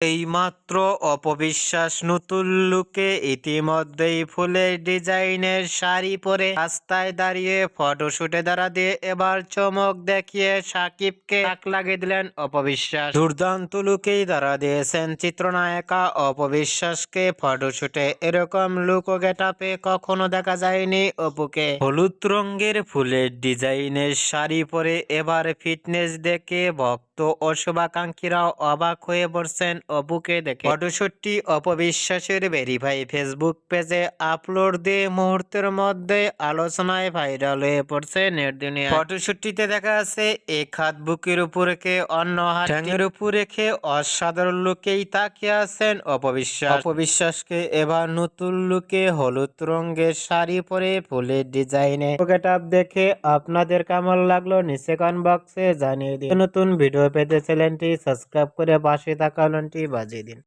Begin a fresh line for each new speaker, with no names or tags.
এইমাত্র অপবিশ্বাস নতুন লুকে ইতিমধ্যেই ফুলের ডিজাইনের শাড়ি পরে রাস্তায় দাঁড়িয়ে ফটোশুটে দাঁড়া দিয়ে এবার চমক দেখিয়ে সাকিবকে তাক লাগিয়ে দিলেন অপবিশ্বাস। দুর্দান্ত লুকেই দাঁড়া দিয়েছেন চিত্রনায়িকা অপবিশ্বাসকে। ফটোশুটে এরকম লুক ও গেটাপে কখনো দেখা যায়নি অপুকে। হলুদ রঙের ফুলের ডিজাইনের শাড়ি পরে এবার ফিটনেস দেখে ভক্ত ও শুভাকাঙ্ক্ষীরাও অবাক হয়ে পড়ছেন অপুকে দেখে। ফটোশুটটি অপবিশ্বাসের ভেরিফাই ফেসবুক পেজে আপলোড দিয়ে মুহূর্তের মধ্যে আলোচনায় ভাইরাল হয়ে পড়ছে নেট দুনিয়া ফটোশুটটিতে দেখা যাচ্ছে এক হাত বুকের উপর রেখে অন্য হাত ঠ্যাঙের উপর রেখে অসাধারণ লুকেই তাকিয়ে আছেন অপবিশ্বাস। অপবিশ্বাসকে এবার নতুন লুকে হলুদ রঙের শাড়ি পরে ফুলের ডিজাইনে। গেটআপ দেখে আপনাদের কেমন লাগল নিচে কমেন্ট বক্সে জানিয়ে দিন। নতুন ভিডিও পেতে চ্যানেলটি সাবস্ক্রাইব করে পাশে থাকা বাজিয়ে দিন।